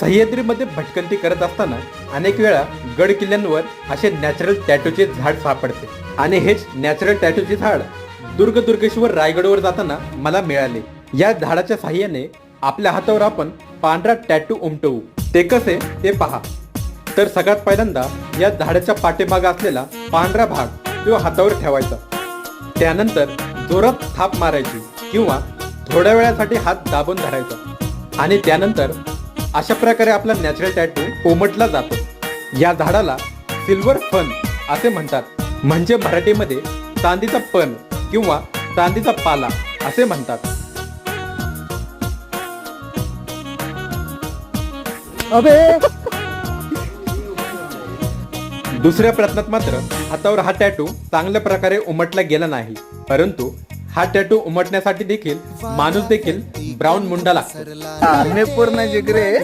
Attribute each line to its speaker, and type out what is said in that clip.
Speaker 1: सह्याद्रीमध्ये भटकंती करत असताना अनेक वेळा गड किल्ल्यांवर असे नॅचरल टॅटूचे झाड सापडते. आणि हेच नॅचरल टॅटूचे झाड दुर्ग दुर्गेश्वर रायगडवर जाताना मला मिळाले. या झाडाच्या साह्याने आपल्या हातावर आपण पांढरा टॅटू उमटवू. ते कसे? ते पहा. तर सगळ्यात पहिल्यांदा या झाडाच्या पाठीमाग असलेला पांढरा भाग तो हातावर ठेवायचा. त्यानंतर जोरात थाप मारायची किंवा थोड्या वेळासाठी हात दाबून धरायचा. आणि त्यानंतर अशा प्रकारे आपला नॅचरल टॅटू उमटला जातो. या झाडाला सिल्वर फन असे म्हणतात. म्हणजे मराठीमध्ये चांदीचा पण किंवा चांदीचा पाला असे म्हणतात.
Speaker 2: अबे!
Speaker 1: दुसऱ्या प्रयत्नात मात्र हातावर हा टॅटू चांगल्या प्रकारे उमटला गेला नाही. परंतु हा टॅटू उमटण्यासाठी देखील माणूस देखील ब्राऊन मुंडा लागतो.
Speaker 2: पूर्ण जिगरे.